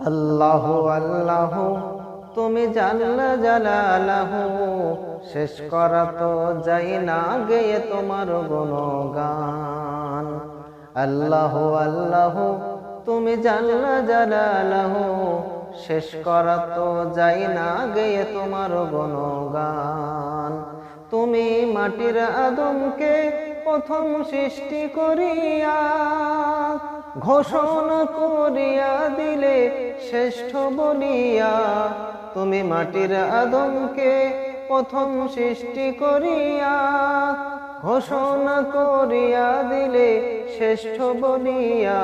আল্লাহ আল্লাহ, তুমি জানলা জালালাহু, শেষ করা তো যাই না গেয়ে তোমার গুণগান। আল্লাহ আল্লাহ, তুমি জানলা জালালাহু, শেষ করা তো যাই না গেয়ে তোমার গুণগান। তুমি মাটির আদমকে প্রথম সৃষ্টি করিয়া ঘোষণা করিয়া দিলে শ্রেষ্ঠ বলিয়া, তুমি মাটির আদমকে প্রথম সৃষ্টি করিয়া, ঘোষণা করিয়া দিলে শ্রেষ্ঠ বলিয়া,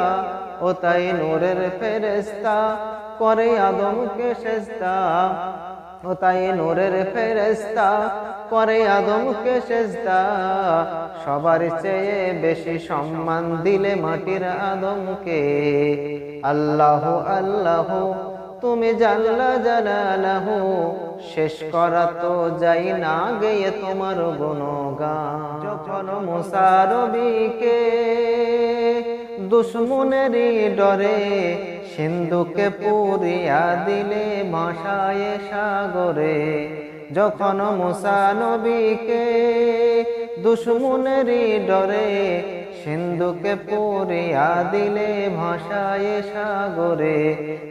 ও তাই নূরের ফেরেস্তা করে আদমকে সেজদা। তাই নূরের ফেরেস্তা করে আদমকে সেজদা। সবার চেয়ে বেশি সম্মান দিলে মাটির আদমকে। আল্লাহ আল্লাহ, তুমি জাল্লা জালালাহু, শেষ করা তো যাই না গেয়ে তোমার গুণগান। যখন মুসারবিকে দুশ্মনেরই ডরে সিন্ধুকে পুরিয়া দিলে ভাষায় সাগরে যখন মুসা নবীকে দুশ্মনেরই ডরে সিন্ধুকে পুরিয়া দিলে ভাষায় সাগরে।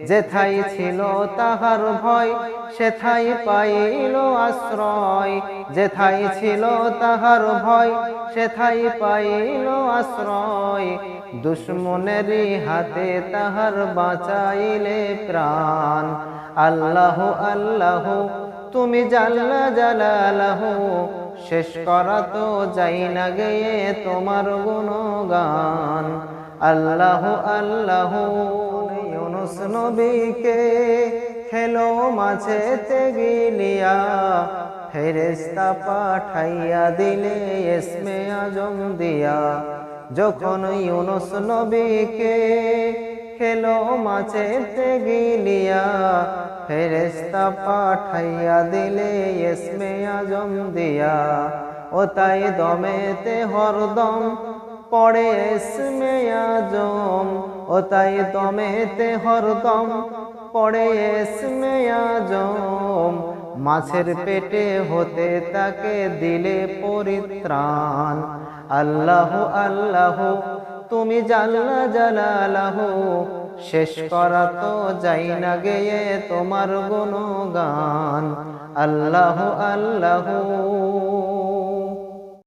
যেথাই ছিল তাহার ভয় সেথাই পাইল আশ্রয়। যেথাই ছিল তাহার ভয় সেথাই পাইল আশ্রয়। দুশ্মনেরই হাতে তাহার বাঁচাইলে প্রাণ। আল্লাহ আল্লাহ তুমি জাল্লা জালালাহ, শেষ করা তো যাই না গেয়ে তোমার গুণগান। আল্লাহ আল্লাহ, ইউনুস নবীকে খেলো মাছেতে গিলিয়া ফেরেস্তা পাঠাইয়া দিলে এসমে আজম দিয়া। যখন ইউনুস নবীকে খেলো মাছেতে গিলিয়া ফেরেস্তা পাঠাইয়া দিলে এসমে আজম দিয়া। ও তাই দমেতে হরদম পড়ে এসমে আজম, ও তাই দমেতে হরদম পড়ে এসমে আজম। মাছের পেটে হতে তাকে দিলে পরিত্রাণ। আল্লাহ আল্লাহ তুমি জাল্লা জালালাহু শেষ করা তো যাই না গেয়ে তোমার গুণগান। আল্লাহ আল্লাহ।